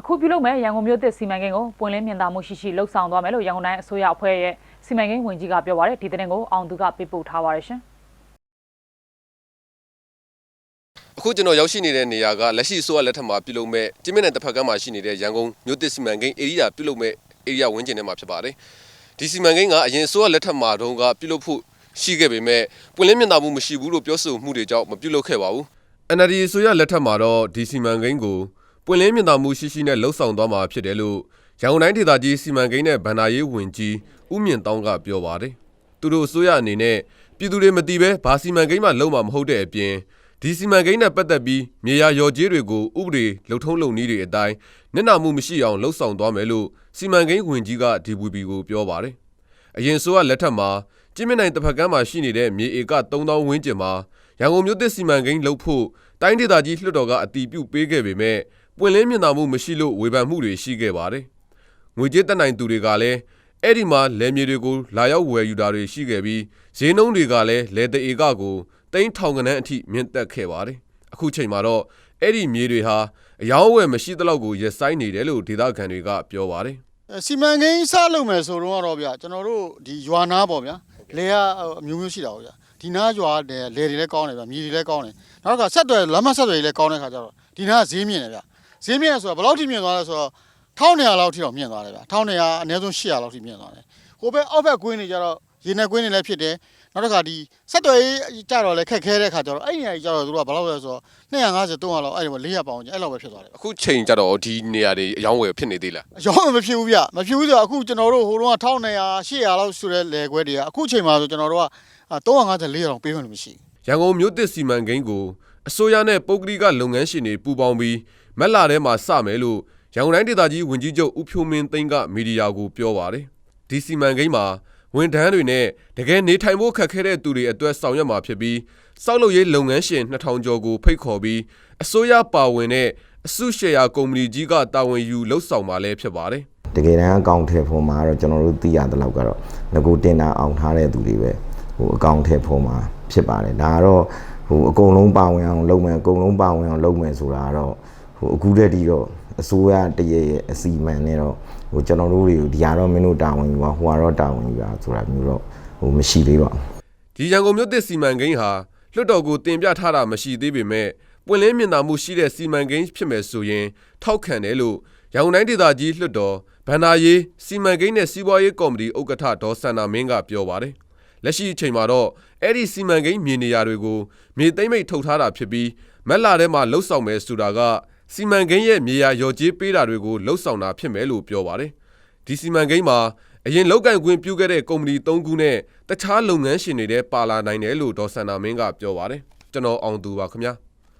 အခုပြုလုပ်မဲ့ရန်ကုန်မြို့သစ်စီမံကိန်းကိုပွင့်လင်းမြင်သာမှုရှိရှိလှုပ်ဆောင်သွားမယ်လို့ရန်ကုန်တိုင်းအစိုးရအဖွဲ့ရဲ့စီမံကိန်းဝန်ကြီးကပြောပါရယ်ဒီသတင်းကိုအောင်သူကပေးပို့ထားပါရရှင်အခုကျွန်တော်ရောက်ရှိနေတဲ့နေရာကလက်ရှိအစိုးရလက်ထက်မှာပြုလုပ်မဲ့တိမြင့်တဲ့တစ်ဖက်ကမှရှိနေတဲ့ရန်ကုန်မြို့သစ်စီမံကိန်း area ပြုလုပ်မဲ့ area ဝန်းကျင်ထဲမှာဖြစ်ပါတယ်ဒီစီမံကိန်းကအရင်အစိုးရလက်ထက်မှာတုန်းကပြုလုပ်ဖို့ရှိခဲ့ပေမဲ့ပွင့်လင်းမြင်သာမှုမရှိဘူးလို့ပြောဆိုမှုတွေကြောင့်မပြုလုပ်ခဲ့ပါဘူး NLD အစိုးရလက်ထက်မှာတော့ဒီစီမံကိန်းကို ပွင့်လင်းမြင်သာမှုရှိရှိနဲ့လှုပ်ဆောင်သွားမှာဖြစ်တယ်လို့ရန်ကုန်တိုင်းဒေသကြီးစီမံကိန်းနဲ့ဗန္ဒာရေးဝန်ကြီးဦးမြင့်တောင်းကပြောပါတယ်သူတို့အစိုးရအနေနဲ့ပြည်သူတွေမသိဘဲဘာစီမံကိန်းမှလုပ်မှာမဟုတ်တဲ့အပြင်ဒီစီမံကိန်းနဲ့ပတ်သက်ပြီးမြေယာရော်ကြေးတွေကိုဥပဒေလှုပ်ထုံးလုပ်နည်းတွေအတိုင်းမျက်နှာမှုမရှိအောင်လှုပ်ဆောင်သွားမယ်လို့စီမံကိန်းဝန်ကြီးက DVB ကိုပြောပါတယ်အရင်ဆိုကလက်ထက်မှာကျင်းမြင့်နိုင်တစ်ဖက်ကမ်းမှာရှိနေတဲ့မြေဧက3000ဝန်းကျင်မှာရန်ကုန်မြို့သစ်စီမံကိန်းလုပ်ဖို့တိုင်းဒေသကြီးလွှတ်တော်ကအတည်ပြုပေးခဲ့ပေမဲ့ ပွင့်လင်းမြင်သာမှုမရှိလို့ဝေဖန်မှုတွေရှိခဲ့ပါတယ်ငွေကြေးတက်နိုင်သူတွေကလည်းအဲ့ဒီမှာလယ်မြေတွေကိုလာရောက်ဝယ်ယူတာတွေရှိခဲ့ပြီးဈေးနှုန်းတွေကလည်းလယ်တဧကကိုတိန်းထောင်ကနန်းအထိမြင့်တက်ခဲ့ပါတယ်အခုချိန်မှာတော့အဲ့ဒီမြေတွေဟာအယောင်းအဝယ်မရှိသလောက်ကိုရက်ဆိုင်နေတယ်လို့ဒေသခံတွေကပြောပါတယ်အဲစီမံကိန်းစလုပ်မယ်ဆိုတော့ကတော့ဗျာကျွန်တော်တို့ဒီရွာနာပေါ့ဗျာလေကအမျိုးမျိုးရှိတာပေါ့ဗျာဒီနားရွာတဲ့လေတွေလည်းကောင်းတယ်ဗျာမြေတွေလည်းကောင်းတယ်နောက်ကဆက်သွယ်လမ်းမဆက်သွယ်ရေးလည်းကောင်းတဲ့ခါကျတော့ဒီနားကဈေးမြင့်တယ်ဗျာ ဈေးမြင့်ဆိုတော့ဘယ်လောက်ထိမြင့်သွားလဲဆိုတော့1200လောက်ထိတော့မြင့်သွားတယ်ဗျာ1200အနည်းဆုံး800လောက်ထိမြင့်သွားတယ်ဟိုဘက်အောက်ဘက်ကွင်းတွေကျတော့ရေနယ်ကွင်းတွေလည်းဖြစ်တယ်နောက်တစ်ခါဒီဆက်သွယ်ရေးကြတော့လည်းခက်ခဲတဲ့ခါကျတော့အဲ့ဒီနေရာကြီးကျတော့သူတို့ကဘယ်လောက်လဲဆိုတော့250 300လောက်အဲ့ဒီ400ပေါင်ကျအဲ့လောက်ပဲဖြစ်သွားတယ်အခုချိန်ကြတော့ဒီနေရာတွေအယောင်းဝယ်ဖြစ်နေသေးလားအရောင်းမဖြစ်ဘူးဗျမဖြစ်ဘူးဆိုတော့အခုကျွန်တော်တို့ဟိုတုန်းက1900 800လောက်ဆိုတဲ့လယ်ခွဲတွေကအခုချိန်မှာဆိုကျွန်တော်တို့က350 400လောက်ပေးမှလို့မရှိရန်ကုန်မြို့သစ်စီမံကိန်းကို အစိုးရနဲ့ပုဂ္ဂလိကလုပ်ငန်းရှင်တွေပူးပေါင်းပြီးမက်လာထဲမှာစမယ်လို့ရန်ကုန်တိုင်းဒေသကြီးဝန်ကြီးချုပ်ဦးဖြိုးမင်းသိန်းကမီဒီယာကိုပြောပါတယ်ဒီစီမံကိန်းမှာဝန်ထမ်းတွေနဲ့တကယ်နေထိုင်ဖို့ခက်ခဲတဲ့သူတွေအတွက်ဆောင်ရွက်မှာဖြစ်ပြီးစောက်လုပ်ရေးလုပ်ငန်းရှင်2000ကျော်ကိုဖိတ်ခေါ်ပြီးအစိုးရပါဝင်တဲ့အစုရှယ်ယာကုမ္ပဏီကြီးကတာဝန်ယူလှုပ်ဆောင်မှာလည်းဖြစ်ပါတယ်တကယ်တမ်းအကောင့်ထဲပုံမှာတော့ကျွန်တော်တို့သိရတဲ့လောက်ကတော့ငကိုတင်တာအောင်ထားတဲ့သူတွေပဲဟိုအကောင့်ထဲပုံမှာဖြစ်ပါတယ်ဒါကတော့ ဟိုအကုန်လုံးပါဝင်အောင်လုပ်မယ်အကုန်လုံးပါဝင်အောင်လုပ်မယ်ဆိုတာကတော့ဟိုအခုတည်းတည်းတော့အစိုးရတရရဲ့အစီအမံနဲ့တော့ဟိုကျွန်တော်တို့တွေကိုဒီဟာတော့မင်းတို့တာဝန်ယူပါဟိုကတော့တာဝန်ယူပါဆိုတာမျိုးတော့ဟိုမရှိသေးပါဘူးဒီရန်ကုန်မြို့သစ်စီမံကိန်းဟာလွှတ်တော်ကိုတင်ပြထားတာမရှိသေးပေမဲ့ပွင့်လင်းမြင်သာမှုရှိတဲ့စီမံကိန်းဖြစ်မယ်ဆိုရင် ထောက်ခံတယ်လို့ရန်ကုန်တိုင်းဒေသကြီးလွှတ်တော်ဗန္ဒာရေးစီမံကိန်းနဲ့စီးပွားရေးကော်မတီဥက္ကဋ္ဌဒေါ်စန္ဒာမင်းကပြောပါတယ် လက်ရှိအချိန်မှာတော့အဲ့ဒီစီမံကိန်းမြေနေရာတွေကိုမြေသိမ့်မိတ်ထုတ်ထားတာဖြစ်ပြီးမက်လာထဲမှာလှုပ်ဆောင်မယ်ဆိုတာကစီမံကိန်းရဲ့မြေယာရော်ကြေးပေးတာတွေကိုလှုပ်ဆောင်တာဖြစ်မယ်လို့ပြောပါတယ်ဒီစီမံကိန်းမှာအရင်လောက်ကန်ခွင့်ပြုခဲ့တဲ့ကုမ္ပဏီ၃ခုနဲ့တခြားလုပ်ငန်းရှင်တွေလည်းပါလာနိုင်တယ်လို့ဒေါ်စန္ဒာမင်းကပြောပါတယ်ကျွန်တော်အောင်သူပါခင်ဗျာ